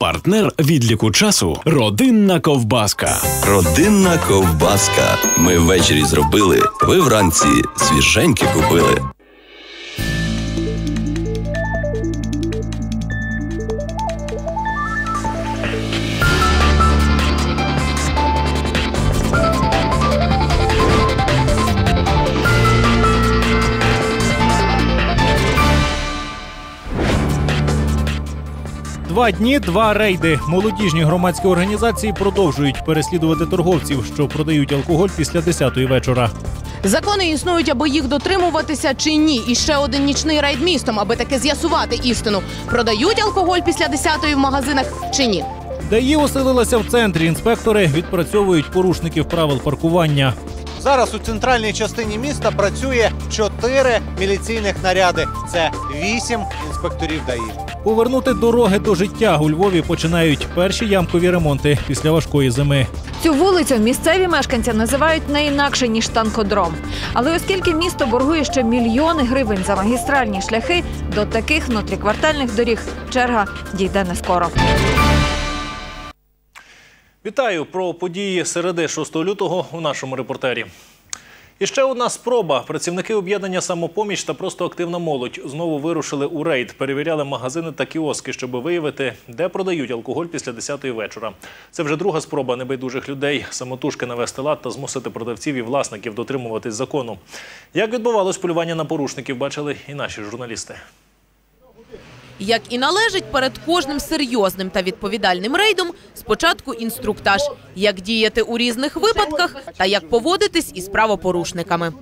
Партнер відліку часу родинна ковбаска. Родинна ковбаска. Ми ввечері зробили. Ви вранці свіженьки купили. Два дні, два рейди. Молодіжні громадські організації продовжують переслідувати торговців, що продають алкоголь після 10-ї вечора. Закони існують, аби їх дотримуватися чи ні. І ще один нічний рейд містом, аби таки з'ясувати істину. Продають алкоголь після 10-ї в магазинах чи ні. ДАІ оселилася в центрі. Інспектори відпрацьовують порушників правил паркування. Зараз у центральній частині міста працює чотири міліційних наряди. Це вісім інспекторів ДАІ. Повернути дороги до життя у Львові починають перші ямкові ремонти після важкої зими. Цю вулицю місцеві мешканці називають не інакше ніж танкодром. Але оскільки місто боргує ще мільйони гривень за магістральні шляхи, до таких внутріквартальних доріг черга дійде не скоро. Вітаю про події середи 6 лютого у нашому репортері. І ще одна спроба. Працівники об'єднання самопоміч та просто активна молодь знову вирушили у рейд, перевіряли магазини та кіоски, щоб виявити, де продають алкоголь після 10-ї вечора. Це вже друга спроба небайдужих людей самотужки навести лад та змусити продавців і власників дотримуватись закону. Як відбувалось полювання на порушників, бачили і наші журналісти. Як і належить перед кожним серйозним та відповідальним рейдом, спочатку інструктаж, як діяти у різних випадках та як поводитись із правопорушниками.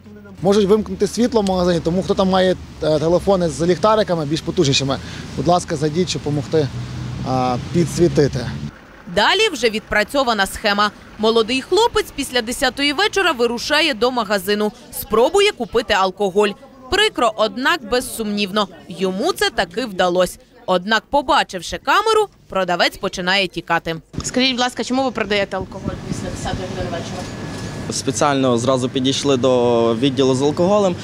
Можуть вимкнути світло в магазині, тому хто там має е, телефони з ліхтариками більш потужнішими, будь ласка, зайдіть, щоб допомогти підсвітити. Далі вже відпрацьована схема. Молодий хлопець після 10-ї вечора вирушає до магазину, спробує купити алкоголь. Прикро, однак безсумнівно, йому це таки вдалося. Однак, побачивши камеру, продавець починає тікати. Скажіть, будь ласка, чому ви продаєте алкоголь після 10-ї години вечора? Спеціально зразу підійшли до відділу з алкоголем,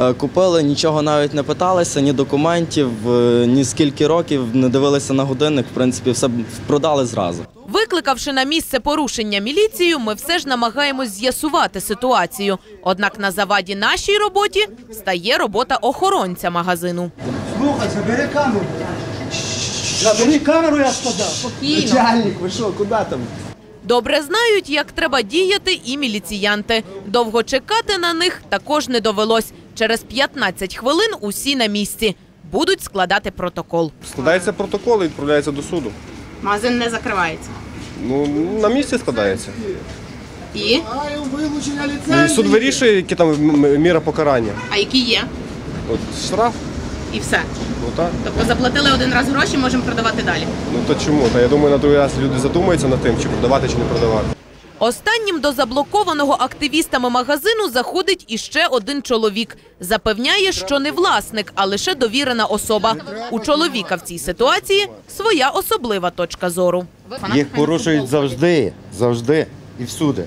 е, купили, нічого навіть не питалися, ні документів, е, ні скільки років, не дивилися на годинник. В принципі, все продали зразу. Викликавши на місце порушення міліцію, ми все ж намагаємось з'ясувати ситуацію. Однак на заваді нашій роботі стає робота охоронця магазину. Слухай, забери камеру. Забери камеру, я сказав. Спокійно. Начальник, ви що, куди там? Добре знають, як треба діяти і міліціянти. Довго чекати на них також не довелось. Через 15 хвилин усі на місці. Будуть складати протокол. Складається протокол і відправляється до суду. Магазин не закривається. Ну, на місці складається. І? І суд вирішує, які там м- міра покарання. А які є? От штраф, І все. ну так. Тобто заплатили один раз гроші, можемо продавати далі. Ну то чому? Та я думаю, на другий раз люди задумаються над тим, чи продавати, чи не продавати. Останнім до заблокованого активістами магазину заходить іще один чоловік. Запевняє, що не власник, а лише довірена особа. У чоловіка в цій ситуації своя особлива точка зору. Їх порушують завжди, завжди і всюди.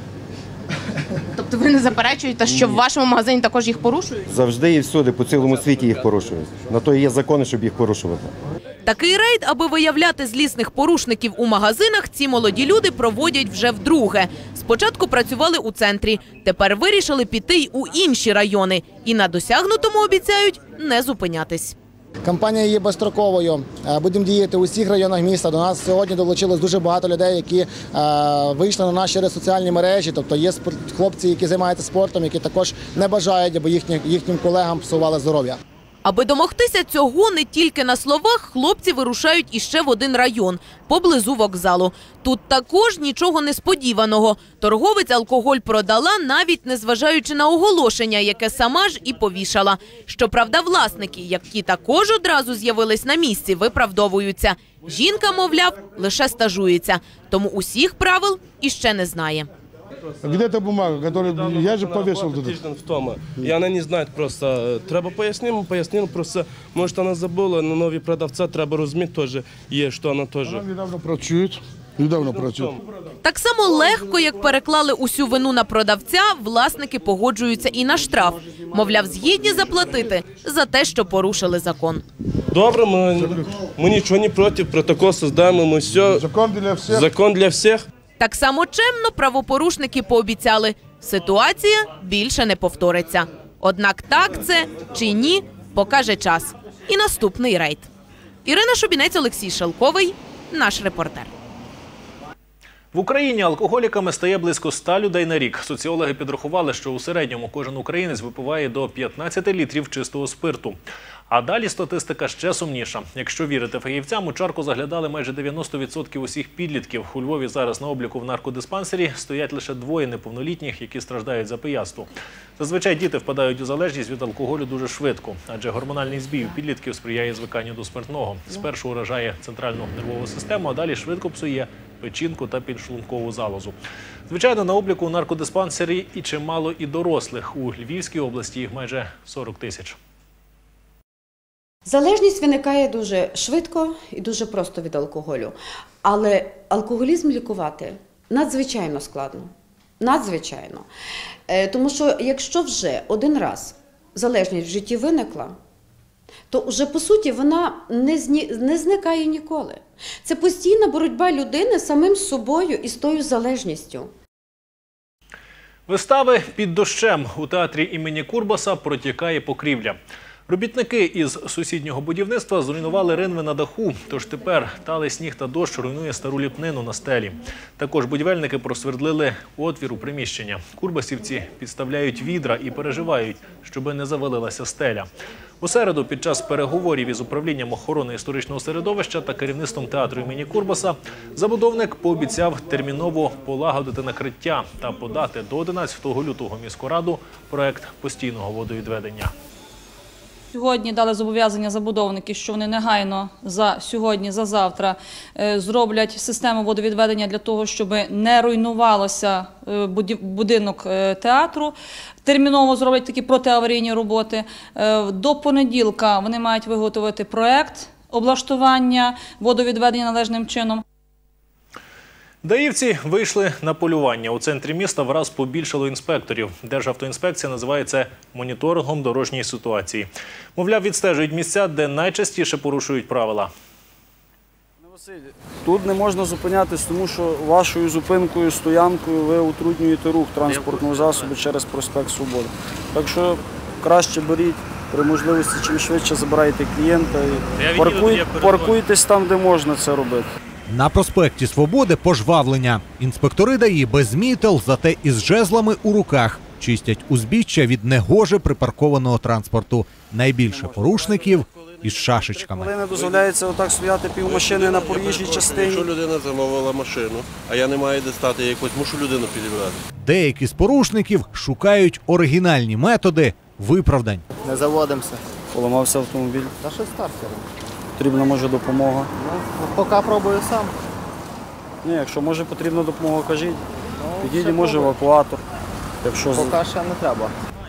Тобто ви не заперечуєте, що в вашому магазині також їх порушують? Завжди і всюди, по цілому світі їх порушують. На то і є закони, щоб їх порушувати. Такий рейд, аби виявляти злісних порушників у магазинах, ці молоді люди проводять вже вдруге. Спочатку працювали у центрі, тепер вирішили піти й у інші райони. І на досягнутому обіцяють не зупинятись. Кампанія є безстроковою. Е, Будемо діяти у всіх районах міста. До нас сьогодні долучилось дуже багато людей, які е, вийшли на наші соціальні мережі. Тобто є хлопці, які займаються спортом, які також не бажають, аби їхні, їхнім колегам псували здоров'я. Аби домогтися цього не тільки на словах, хлопці вирушають іще в один район поблизу вокзалу. Тут також нічого несподіваного. Торговець алкоголь продала, навіть не зважаючи на оголошення, яке сама ж і повішала. Щоправда, власники, які також одразу з'явились на місці, виправдовуються. Жінка, мовляв, лише стажується, тому усіх правил іще не знає. Где эта бумага, которую я же повесил туда? Тиждень вдома. І вона не знає просто. е, Треба пояснимо, пояснимо. Просто може вона забула, але нові продавця треба розуміти теж є, що вона теж. Вона недавно працює. Недавно працює. Так само легко, як переклали усю вину на продавця, власники погоджуються і на штраф. Мовляв, згідні заплатити за те, що порушили закон. добре, ми, ми нічого не проти, протокол создаємо, ми все. Закон для всіх. Закон для всіх. Так само чемно правопорушники пообіцяли, ситуація більше не повториться. Однак так це чи ні, покаже час. І наступний рейд. Ірина Шубінець, Олексій Шелковий, наш репортер. В Україні алкоголіками стає близько 100 людей на рік. Соціологи підрахували, що у середньому кожен українець випиває до 15 літрів чистого спирту. А далі статистика ще сумніша. Якщо вірити фахівцям, у чарку заглядали майже 90% усіх підлітків. У Львові зараз на обліку в наркодиспансері стоять лише двоє неповнолітніх, які страждають за пияцтво. Зазвичай діти впадають у залежність від алкоголю дуже швидко, адже гормональний збій у підлітків сприяє звиканню до спиртного. Спершу уражає центральну нервову систему, а далі швидко псує печінку та підшлункову залозу. Звичайно, на обліку у наркодиспансері і чимало і дорослих. У Львівській області їх майже 40 тисяч. Залежність виникає дуже швидко і дуже просто від алкоголю. Але алкоголізм лікувати надзвичайно складно. Надзвичайно. Е, Тому що якщо вже один раз залежність в житті виникла, то вже по суті вона не зникає ніколи. Це постійна боротьба людини з самим собою і з тою залежністю. Вистави під дощем у театрі імені Курбаса протікає покрівля. Робітники із сусіднього будівництва зруйнували ринви на даху, тож тепер талий сніг та дощ руйнує стару ліпнину на стелі. Також будівельники просвердлили отвір у приміщення. Курбасівці підставляють відра і переживають, щоби не завалилася стеля. У середу під час переговорів із управлінням охорони історичного середовища та керівництвом театру імені Курбаса забудовник пообіцяв терміново полагодити накриття та подати до 11 лютого міськораду проект постійного водовідведення. Сьогодні дали зобов'язання забудовники, що вони негайно за сьогодні, за завтра е, зроблять систему водовідведення для того, щоб не руйнувалося е, будинок е, театру. Терміново зроблять такі протиаварійні роботи. До понеділка вони мають виготовити проект облаштування водовідведення належним чином. Даївці вийшли на полювання. У центрі міста враз побільшало інспекторів. Державтоінспекція називає це моніторингом дорожньої ситуації. Мовляв, відстежують місця, де найчастіше порушують правила. Тут не можна зупинятись, тому що вашою зупинкою, стоянкою ви утруднюєте рух транспортного засобу через проспект Свободи. Так що краще беріть при можливості, чим швидше забирайте клієнта і паркуй, паркуйтесь там, де можна це робити. На проспекті Свободи пожвавлення. Інспектори ДАІ без мітел, зате із жезлами у руках. Чистять узбіччя від негоже припаркованого транспорту. Найбільше порушників із шашечками. Коли не дозволяється отак стояти півмашини на проїжджій частині. Якщо людина замовила машину, а я не маю де стати якось, мушу людину підібрати. Деякі з порушників шукають оригінальні методи виправдань. Не заводимося. Поламався автомобіль. Та що стартер? Потрібна може допомога. Ну, поки пробую сам. Ні, якщо може потрібна допомога, кажіть. Підійде, може евакуатор. Якщо Поки ще не треба.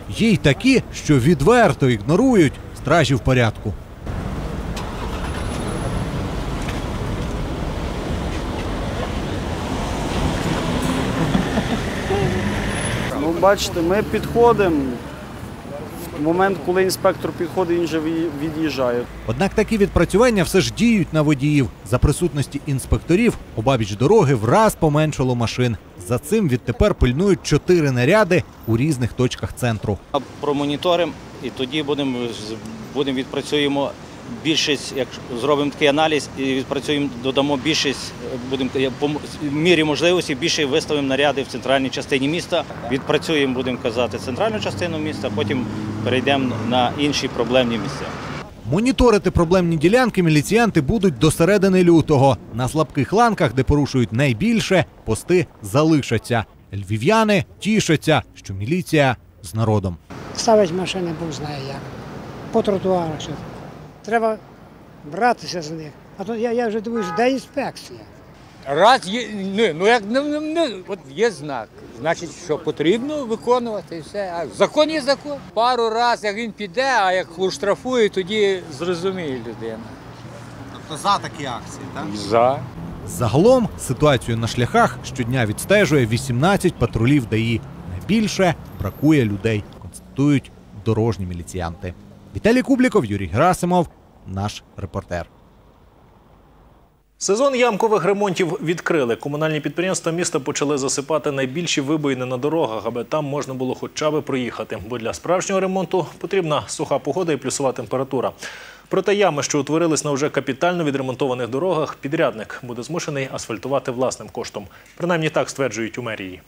Є й такі, що відверто ігнорують стражів порядку. Ну, бачите, ми підходимо. Момент, коли інспектор підходить, він вже від'їжджає. Однак такі відпрацювання все ж діють на водіїв. За присутності інспекторів обабіч дороги враз поменшало машин. За цим відтепер пильнують чотири наряди у різних точках центру. промоніторимо і тоді будемо будемо відпрацюємо більшість, як зробимо такий аналіз і відпрацюємо, додамо більшість, е, будемо по в мірі можливості більше виставимо наряди в центральній частині міста. Відпрацюємо, будемо казати, центральну частину міста, потім перейдемо на інші проблемні місця. Моніторити проблемні ділянки міліціянти будуть до середини лютого. На слабких ланках, де порушують найбільше, пости залишаться. Львів'яни тішаться, що міліція з народом. Ставить машини, Бог знає як. По тротуарах. Що. Треба братися з них. А то я, я вже дивуюсь, де інспекція? Раз є, ну, ну як не, не, не, от є знак, значить, що потрібно виконувати і все. А закон є закон. Пару разів, як він піде, а як штрафує, тоді зрозуміє людина. Тобто за такі акції, так? За. Загалом ситуацію на шляхах щодня відстежує 18 патрулів ДАІ. Найбільше бракує людей, констатують дорожні міліціянти. Віталій Кубліков, Юрій Герасимов, наш репортер. Сезон ямкових ремонтів відкрили. Комунальні підприємства міста почали засипати найбільші вибоїни на дорогах, аби там можна було хоча б проїхати. Бо для справжнього ремонту потрібна суха погода і плюсова температура. Проте ями, що утворились на вже капітально відремонтованих дорогах, підрядник буде змушений асфальтувати власним коштом. Принаймні так стверджують у мерії.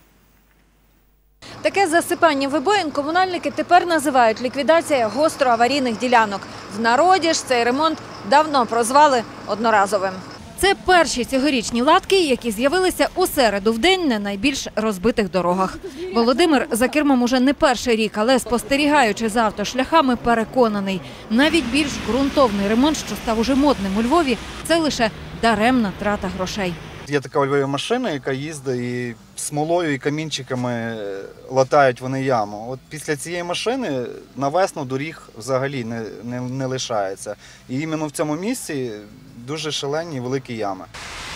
Таке засипання вибоїн комунальники тепер називають ліквідація гостроаварійних ділянок. В народі ж цей ремонт давно прозвали одноразовим. Це перші цьогорічні латки, які з'явилися у середу в день на найбільш розбитих дорогах. Володимир за кермом уже не перший рік, але спостерігаючи за автошляхами, переконаний, навіть більш ґрунтовний ремонт, що став уже модним у Львові, це лише даремна трата грошей. Є така у Львові машина, яка їздить і смолою і камінчиками е, латають вони яму. От після цієї машини на весну доріг взагалі не, не, не лишається. І іменно в цьому місці дуже шалені великі ями.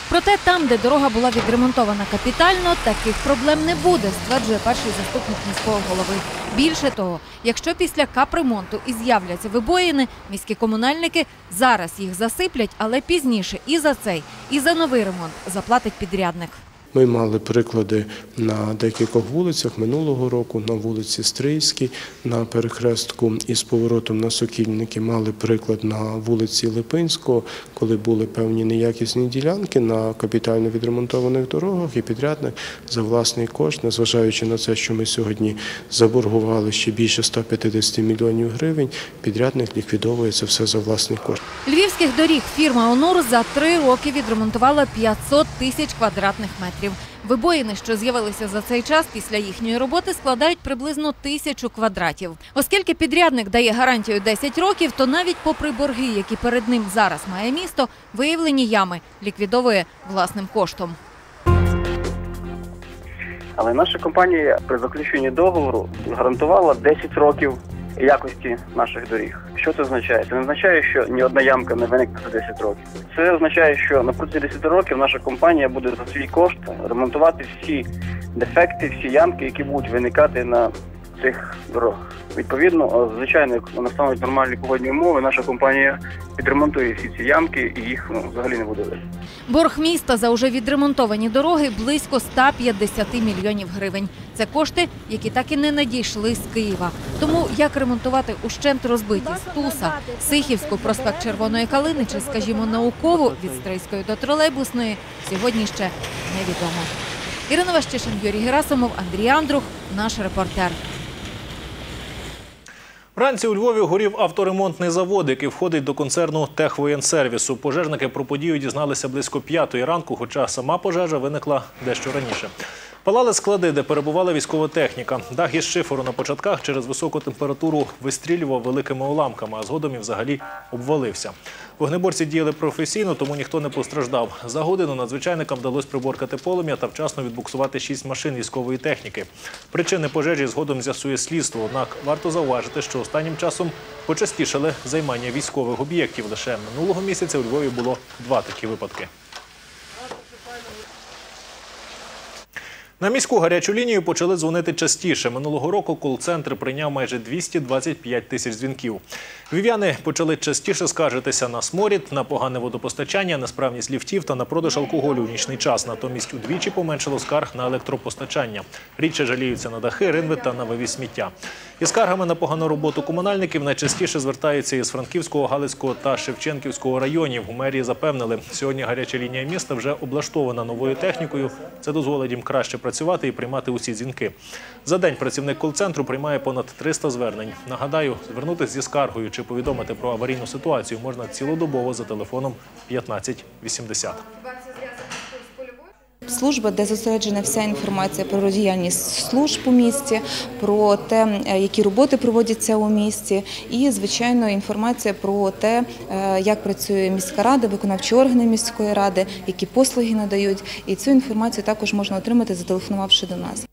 Проте там, де дорога була відремонтована капітально, таких проблем не буде, стверджує перший заступник міського голови. Більше того, якщо після капремонту і з'являться вибоїни, міські комунальники зараз їх засиплять, але пізніше і за цей, і за новий ремонт заплатить підрядник. Ми мали приклади на декількох вулицях минулого року, на вулиці Стрийській, на перехрестку із поворотом на Сокільники. Мали приклад на вулиці Липинського, коли були певні неякісні ділянки на капітально відремонтованих дорогах, і підрядник за власний кошт, незважаючи на це, що ми сьогодні заборгували ще більше 150 мільйонів гривень, підрядник ліквідовує це все за власний кошт. Львівських доріг фірма «Онур» за три роки відремонтувала 500 тисяч квадратних метрів. Вибоїни, що з'явилися за цей час після їхньої роботи, складають приблизно тисячу квадратів. Оскільки підрядник дає гарантію 10 років, то навіть попри борги, які перед ним зараз має місто, виявлені ями ліквідовує власним коштом. Але наша компанія при заключенні договору гарантувала 10 років якості наших доріг. Що це означає? Це не означає, що ні одна ямка не виникне за 10 років. Це означає, що на протязі 10 років наша компанія буде за свій кошт ремонтувати всі дефекти, всі ямки, які будуть виникати на цих дорогах. Відповідно, звичайно, як настануть нормальні погодні умови, наша компанія підремонтує всі ці ямки і їх ну, взагалі не буде. Борг міста за уже відремонтовані дороги близько 150 мільйонів гривень. Це кошти, які так і не надійшли з Києва. Тому як ремонтувати ущент розбиті Стуса, Сихівську, проспект Червоної Калини чи, скажімо, наукову від Стрийської до тролейбусної, сьогодні ще невідомо. Ірина Ващишин, Юрій Герасимов, Андрій Андрух, наш репортер. Вранці у Львові горів авторемонтний завод, який входить до концерну Техвоєнсервісу. Пожежники про подію дізналися близько п'ятої ранку, хоча сама пожежа виникла дещо раніше. Палали склади, де перебувала військова техніка. Дах із шиферу на початках через високу температуру вистрілював великими уламками, а згодом і взагалі обвалився. Вогнеборці діяли професійно, тому ніхто не постраждав. За годину надзвичайникам вдалося приборкати полум'я та вчасно відбуксувати шість машин військової техніки. Причини пожежі згодом з'ясує слідство. Однак варто зауважити, що останнім часом почастішали займання військових об'єктів. Лише минулого місяця у Львові було два такі випадки. На міську гарячу лінію почали дзвонити частіше. Минулого року кол-центр прийняв майже 225 тисяч дзвінків. Львів'яни почали частіше скаржитися на сморід, на погане водопостачання, несправність ліфтів та на продаж алкоголю в нічний час. Натомість удвічі поменшало скарг на електропостачання. Рідше жаліються на дахи, ринви та на вивіз сміття. Із скаргами на погану роботу комунальників найчастіше звертаються із Франківського, Галицького та Шевченківського районів. У мерії запевнили, сьогодні гаряча лінія міста вже облаштована новою технікою. Це дозволить їм краще працювати і приймати усі дзвінки. За день працівник кол-центру приймає понад 300 звернень. Нагадаю, звернутися зі скаргою чи повідомити про аварійну ситуацію можна цілодобово за телефоном 1580. Служба, де зосереджена вся інформація про діяльність служб у місті, про те, е, які роботи проводяться у місті, і звичайно інформація про те, е, як працює міська рада, виконавчі органи міської ради, які послуги надають. І цю інформацію також можна отримати, зателефонувавши до нас.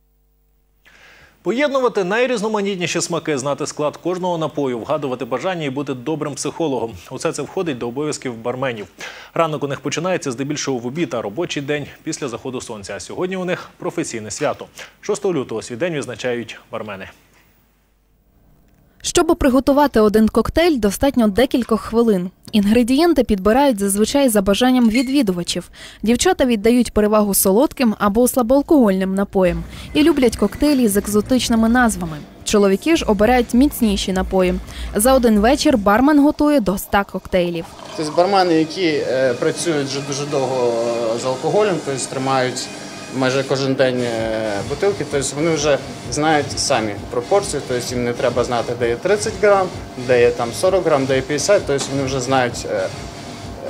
Поєднувати найрізноманітніші смаки, знати склад кожного напою, вгадувати бажання і бути добрим психологом. Усе це входить до обов'язків барменів. Ранок у них починається здебільшого в обід, а робочий день після заходу сонця. Сьогодні у них професійне свято. 6 лютого свій день відзначають бармени. Щоб приготувати один коктейль, достатньо декількох хвилин. Інгредієнти підбирають зазвичай за бажанням відвідувачів. Дівчата віддають перевагу солодким або слабоалкогольним напоям і люблять коктейлі з екзотичними назвами. Чоловіки ж обирають міцніші напої. За один вечір бармен готує до 100 коктейлів. Тобто бармени, які е, працюють вже дуже довго е, з алкоголем, тобто тримають майже кожен день е, бутилки, тобто вони вже знають самі пропорції, тобто їм не треба знати, де є 30 грам, де є там 40 грам, де є 50, тобто вони вже знають, е,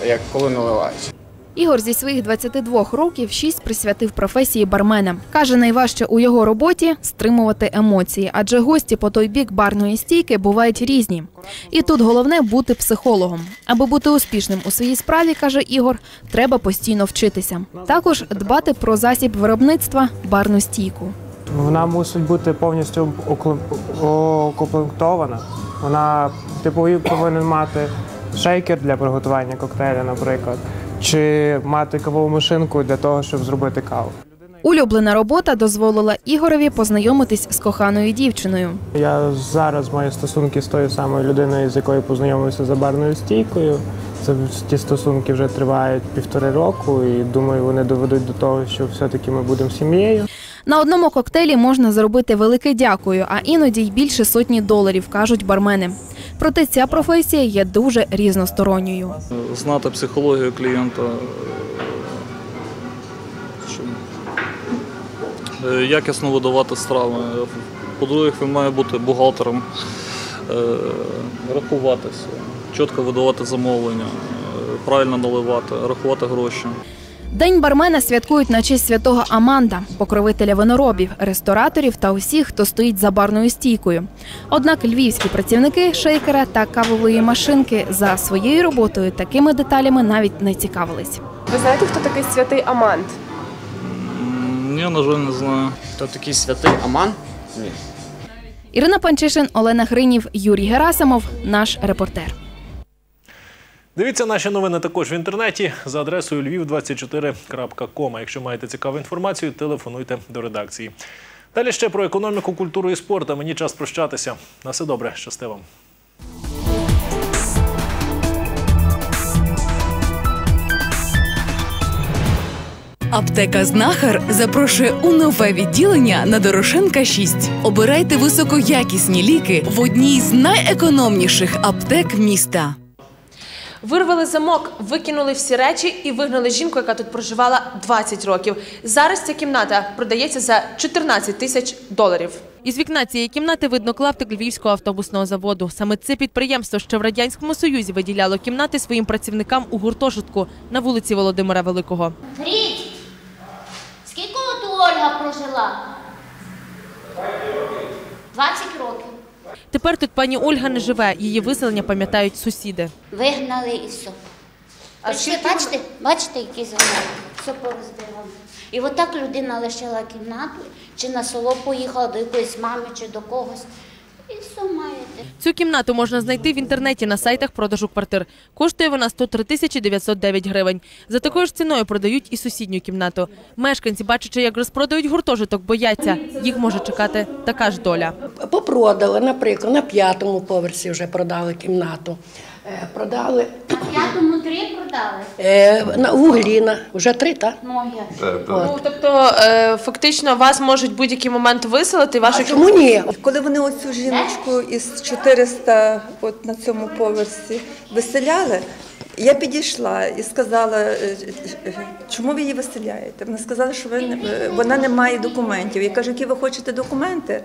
як коли наливають. Ігор зі своїх 22 років шість присвятив професії бармена. Каже, найважче у його роботі стримувати емоції, адже гості по той бік барної стійки бувають різні. І тут головне бути психологом. Аби бути успішним у своїй справі, каже Ігор, треба постійно вчитися. Також дбати про засіб виробництва барну стійку. Вона мусить бути повністю окомплектована. Вона типу повинен мати шейкер для приготування коктейля, наприклад, чи мати кавову машинку для того, щоб зробити каву. Улюблена робота дозволила Ігорові познайомитись з коханою дівчиною. Я зараз маю стосунки з тою самою людиною, з якою познайомився за барною стійкою. Це ті стосунки вже тривають півтори року, і думаю, вони доведуть до того, що все-таки ми будемо сім'єю. На одному коктейлі можна заробити велике дякую, а іноді й більше сотні доларів, кажуть бармени. Проте ця професія є дуже різносторонньою. знати психологію клієнта, е, якісно видавати страви. По-друге, він має бути бухгалтером, е, рахуватися, чітко видавати замовлення, е, правильно наливати, рахувати гроші. День бармена святкують на честь святого Аманда, покровителя виноробів, рестораторів та усіх, хто стоїть за барною стійкою. Однак львівські працівники шейкера та кавової машинки за своєю роботою такими деталями навіть не цікавились. Ви знаєте, хто такий святий Амант? Я, на жаль, не знаю. Хто такий святий Аман? Ні. Ірина Панчишин, Олена Гринів, Юрій Герасимов, наш репортер. Дивіться наші новини також в інтернеті за адресою lviv24.com. А Якщо маєте цікаву інформацію, телефонуйте до редакції. Далі ще про економіку, культуру і спорт. А мені час прощатися. На все добре, щасти вам. Аптека Знахар запрошує у нове відділення на Дорошенка 6. Обирайте високоякісні ліки в одній з найекономніших аптек міста. Вирвали замок, викинули всі речі і вигнали жінку, яка тут проживала 20 років. Зараз ця кімната продається за 14 тисяч доларів. Із вікна цієї кімнати видно клаптик Львівського автобусного заводу. Саме це підприємство, що в радянському союзі виділяло кімнати своїм працівникам у гуртожитку на вулиці Володимира Великого. Річ, скільки от Ольга прожила? 20 років. Тепер тут пані Ольга не живе. Її виселення пам'ятають сусіди. Вигнали і все. А ще бачите, бачите, які замок? Все порозбивали. І отак людина лишила кімнату, чи на село поїхала до якоїсь мами, чи до когось. І сумаєте. Цю кімнату можна знайти в інтернеті на сайтах продажу квартир. Коштує вона 103 тисячі 909 гривень. За такою ж ціною продають і сусідню кімнату. Мешканці, бачачи, як розпродають гуртожиток, бояться. Їх може чекати така ж доля. Попродали, наприклад, на п'ятому поверсі вже продали кімнату. Е, Продали На п'ятому три продали. е, на вуглі, на, вже три, так? Ну, як? Ну, тобто, е, фактично, вас можуть будь-який момент виселити, вашу чому ні? Коли вони оцю жіночку із 400 от на цьому поверсі виселяли, я підійшла і сказала, чому ви її виселяєте? Вона сказала, що ви не- вона не має документів. Я кажу, які ви хочете документи?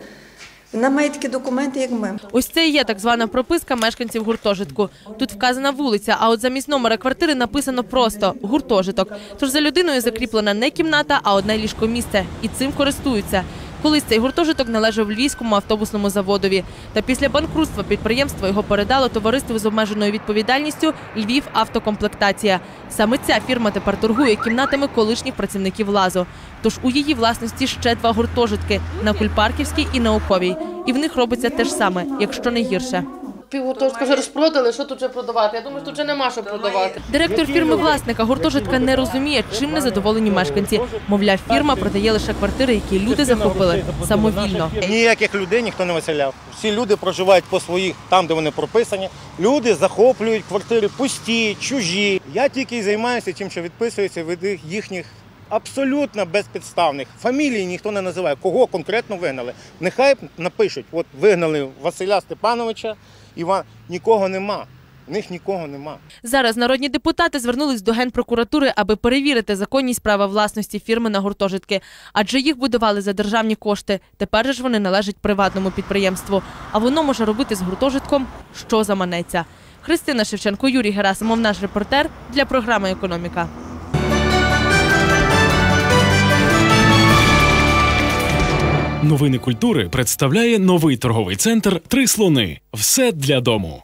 Вона має такі документи, як ми. Ось це і є так звана прописка мешканців гуртожитку. Тут вказана вулиця, а от замість номера квартири написано просто гуртожиток. Тож за людиною закріплена не кімната, а одне ліжкомісце. І цим користуються. Колись цей гуртожиток належав Львівському автобусному заводові. Та після банкрутства підприємство його передало товариству з обмеженою відповідальністю Львів автокомплектація. Саме ця фірма тепер торгує кімнатами колишніх працівників лазу. Тож у її власності ще два гуртожитки на Кульпарківській і науковій. І в них робиться те ж саме, якщо не гірше. Півгуртожитка вже розпродали, що тут вже продавати? Я думаю, що тут вже нема що продавати. Директор фірми власника гуртожитка не розуміє, чим не задоволені мешканці. Мовляв, фірма продає лише квартири, які люди захопили самовільно. Ніяких людей ніхто не виселяв. Всі люди проживають по своїх, там, де вони прописані. Люди захоплюють квартири пусті, чужі. Я тільки й займаюся тим, що відписуюся від їхніх абсолютно безпідставних. Фамілії ніхто не називає, кого конкретно вигнали. Нехай напишуть, от вигнали Василя Степановича, Іван, нікого нема. В них нікого нема. Зараз народні депутати звернулись до генпрокуратури, аби перевірити законність права власності фірми на гуртожитки, адже їх будували за державні кошти. Тепер ж вони належать приватному підприємству, а воно може робити з гуртожитком, що заманеться. Христина Шевченко, Юрій Герасимов, наш репортер для програми Економіка. Новини культури представляє новий торговий центр Три слони. Все для дому.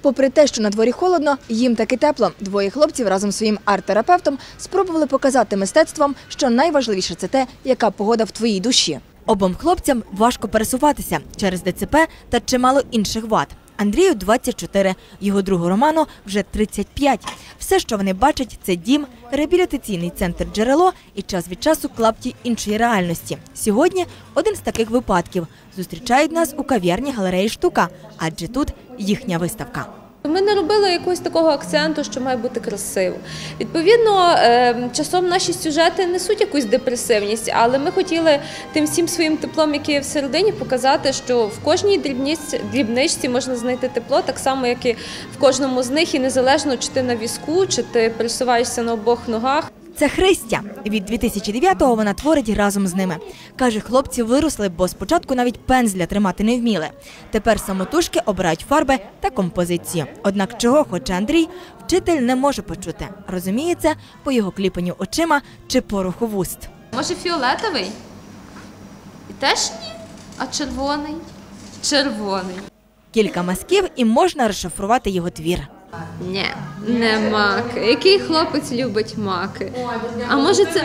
Попри те, що на дворі холодно, їм таки тепло. Двоє хлопців разом з своїм арт-терапевтом спробували показати мистецтвом, що найважливіше це те, яка погода в твоїй душі. Обом хлопцям важко пересуватися через ДЦП та чимало інших вад. Андрію 24, його другу Роману вже 35. Все, що вони бачать, це дім, реабілітаційний центр джерело і час від часу клапті іншої реальності. Сьогодні один з таких випадків зустрічають нас у кав'ярні галереї штука, адже тут їхня виставка. Ми не робили якогось такого акценту, що має бути красиво. Відповідно, е, часом наші сюжети несуть якусь депресивність, але ми хотіли тим всім своїм теплом, яке є всередині, показати, що в кожній дрібничці можна знайти тепло, так само, як і в кожному з них, і незалежно, чи ти на візку, чи ти пересуваєшся на обох ногах. Це Христя. Від 2009-го вона творить разом з ними. Каже, хлопці виросли, бо спочатку навіть пензля тримати не вміли. Тепер самотужки обирають фарби та композицію. Однак чого хоче Андрій, вчитель не може почути. Розуміється, по його кліпанню очима чи пороху вуст. Може, фіолетовий? І теж ні. А червоний? Червоний. Кілька мазків і можна розшифрувати його твір. Ні, не маки. Який хлопець любить маки? А може це.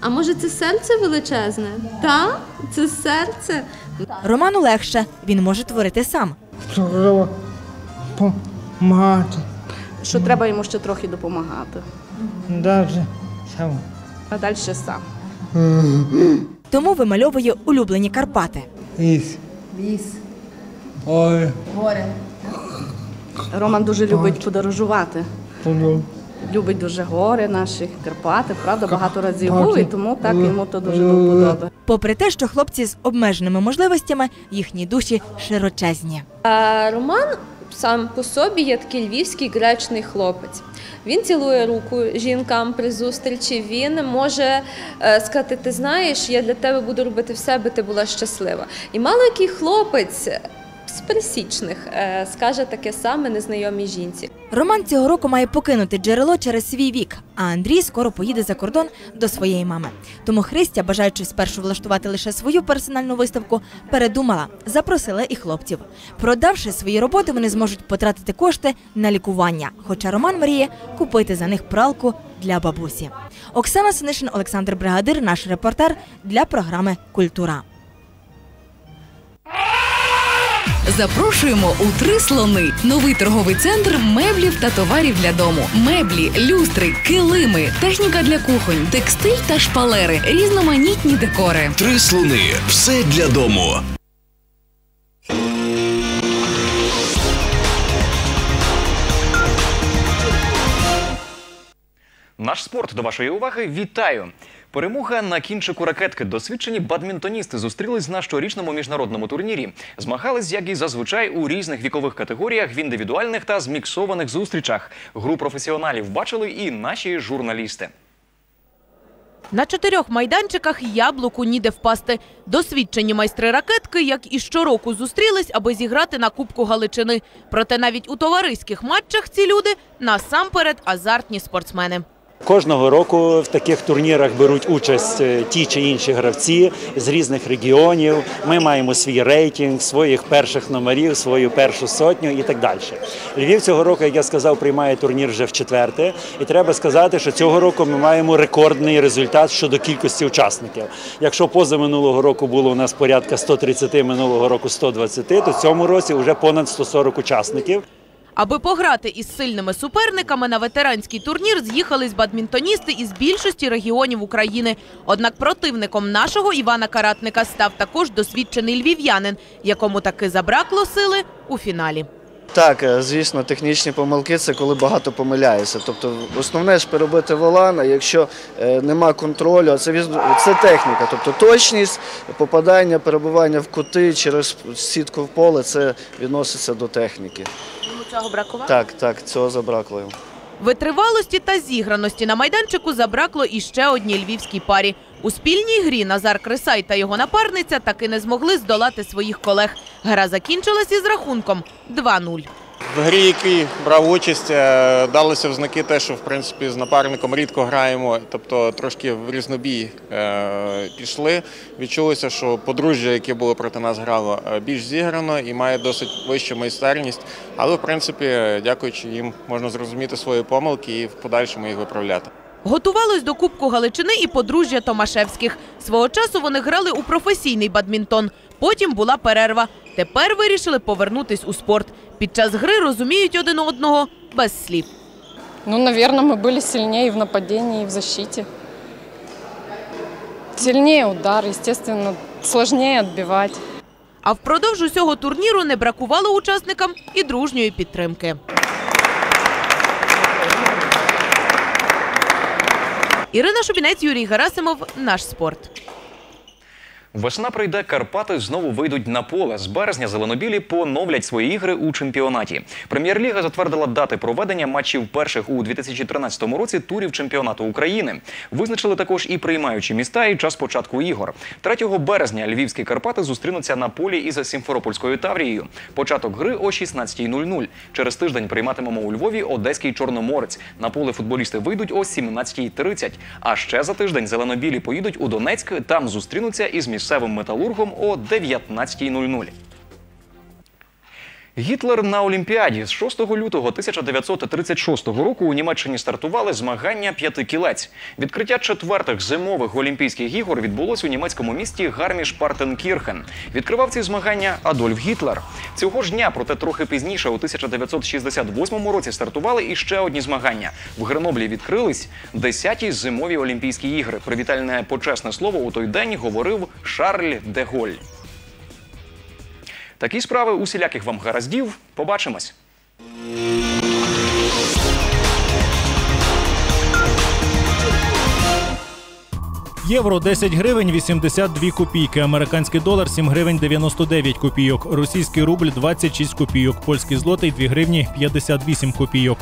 А може це серце величезне? Так, це серце. Роману легше, він може творити сам. Треба помагати. що треба йому ще трохи допомагати. Далі сам. А далі сам. Тому вимальовує улюблені Карпати. Ліс. Ліс, Ой. горе. Роман дуже любить подорожувати. Любить дуже гори наші, Карпати, правда, багато разів був, і тому так йому то дуже до вподоби. Попри те, що хлопці з обмеженими можливостями, їхні душі широчезні. А Роман сам по собі є такий львівський гречний хлопець. Він цілує руку жінкам при зустрічі. Він може е, сказати: ти знаєш, я для тебе буду робити все, аби ти була щаслива. І мало який хлопець з пересічних е, скаже таке саме незнайомій жінці. Роман цього року має покинути джерело через свій вік, а Андрій скоро поїде за кордон до своєї мами. Тому Христя, бажаючи спершу влаштувати лише свою персональну виставку, передумала, запросила і хлопців. Продавши свої роботи, вони зможуть потратити кошти на лікування. Хоча Роман мріє купити за них пралку для бабусі. Оксана Синишин, Олександр Бригадир, наш репортер для програми Культура. Запрошуємо у три слони. Новий торговий центр меблів та товарів для дому. Меблі, люстри, килими, техніка для кухонь, текстиль та шпалери, різноманітні декори. Три слони. Все для дому. Наш спорт до вашої уваги. Вітаю! Перемога на кінчику ракетки. Досвідчені бадмінтоністи зустрілись на щорічному міжнародному турнірі. Змагались, як і зазвичай, у різних вікових категоріях, в індивідуальних та зміксованих зустрічах. Гру професіоналів бачили і наші журналісти. На чотирьох майданчиках яблуку ніде впасти. Досвідчені майстри ракетки, як і щороку, зустрілись, аби зіграти на Кубку Галичини. Проте навіть у товариських матчах ці люди насамперед азартні спортсмени. Кожного року в таких турнірах беруть участь е, ті чи інші гравці з різних регіонів. Ми маємо свій рейтинг, своїх перших номерів, свою першу сотню і так далі. Львів цього року, як я сказав, приймає турнір вже в четверте. І треба сказати, що цього року ми маємо рекордний результат щодо кількості учасників. Якщо поза минулого року було у нас порядка 130, минулого року 120, то цьому році вже понад 140 учасників. Аби пограти із сильними суперниками на ветеранський турнір з'їхались бадмінтоністи із більшості регіонів України. Однак противником нашого Івана Каратника став також досвідчений львів'янин, якому таки забракло сили у фіналі. Так, е, звісно, технічні помилки це коли багато помиляєшся. Тобто, основне ж перебити волан, а якщо е, нема контролю, це це техніка. Тобто точність, попадання, перебування в кути через сітку в поле це відноситься до техніки. Цього бракувало? Так, так, цього забракло. йому. Витривалості та зіграності на майданчику забракло і ще одній львівській парі. У спільній грі Назар Крисай та його напарниця таки не змогли здолати своїх колег. Гра закінчилась із рахунком 2-0. В грі, який брав участь, далися далося в знаки те, що в принципі з напарником рідко граємо, тобто трошки в різнобій е, пішли. Відчулося, що подружжя, яке було проти нас грало, е, більш зіграно і має досить вищу майстерність. Але в принципі, е, дякуючи їм, можна зрозуміти свої помилки і в подальшому їх виправляти. Готувалось до Кубку Галичини і подружжя Томашевських. Свого часу вони грали у професійний бадмінтон. Потім була перерва. Тепер вирішили повернутись у спорт. Під час гри розуміють один одного без слів. Ну, наверное, мы были сильнее и в нападении, и в защите. Сильнее удар, естественно, сложнее отбивать. А впродовж усього турніру не бракувало учасникам і дружньої підтримки. Ірина Шубінець, Юрій Герасимов. Наш спорт. Весна прийде, Карпати знову вийдуть на поле. З березня зеленобілі поновлять свої ігри у чемпіонаті. Прем'єр-ліга затвердила дати проведення матчів перших у 2013 році турів чемпіонату України. Визначили також і приймаючі міста, і час початку ігор. 3 березня львівські Карпати зустрінуться на полі із Сімферопольською Таврією. Початок гри о 16.00. Через тиждень прийматимемо у Львові Одеський Чорноморець. На поле футболісти вийдуть о 17.30. А ще за тиждень зеленобілі поїдуть у Донецьк. Там зустрінуться із місцевим металургом о 19.00. Гітлер на Олімпіаді з 6 лютого 1936 року у Німеччині стартували змагання п'ятикілець. Відкриття четвертих зимових Олімпійських ігор відбулось у німецькому місті Гарміш-Партенкірхен. Відкривав ці змагання Адольф Гітлер. Цього ж дня, проте трохи пізніше, у 1968 році стартували і ще одні змагання. В Греноблі відкрились 10-ті зимові Олімпійські ігри. Привітальне почесне слово у той день говорив Шарль де Голь. Такі справи усіляких вам гараздів. Побачимось. Євро 10 гривень 82 копійки, американський долар 7 гривень 99 копійок, російський рубль 26 копійок, польський злотий 2 гривні 58 копійок.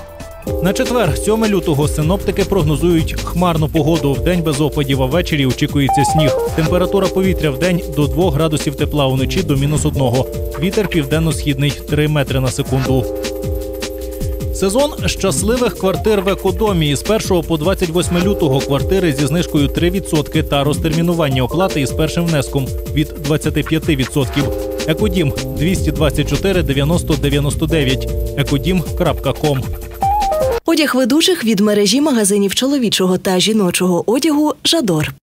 На четвер, 7 лютого, синоптики прогнозують хмарну погоду. В день без опадів, а ввечері очікується сніг. Температура повітря в день до 2 градусів тепла, уночі до мінус 1. Вітер південно-східний 3 метри на секунду. Сезон щасливих квартир в екодомі з 1 по 28 лютого квартири зі знижкою 3% та розтермінування оплати із першим внеском від 25%. Екодім 224 90 99. Екодім.ком Одяг ведучих від мережі магазинів чоловічого та жіночого одягу Жадор.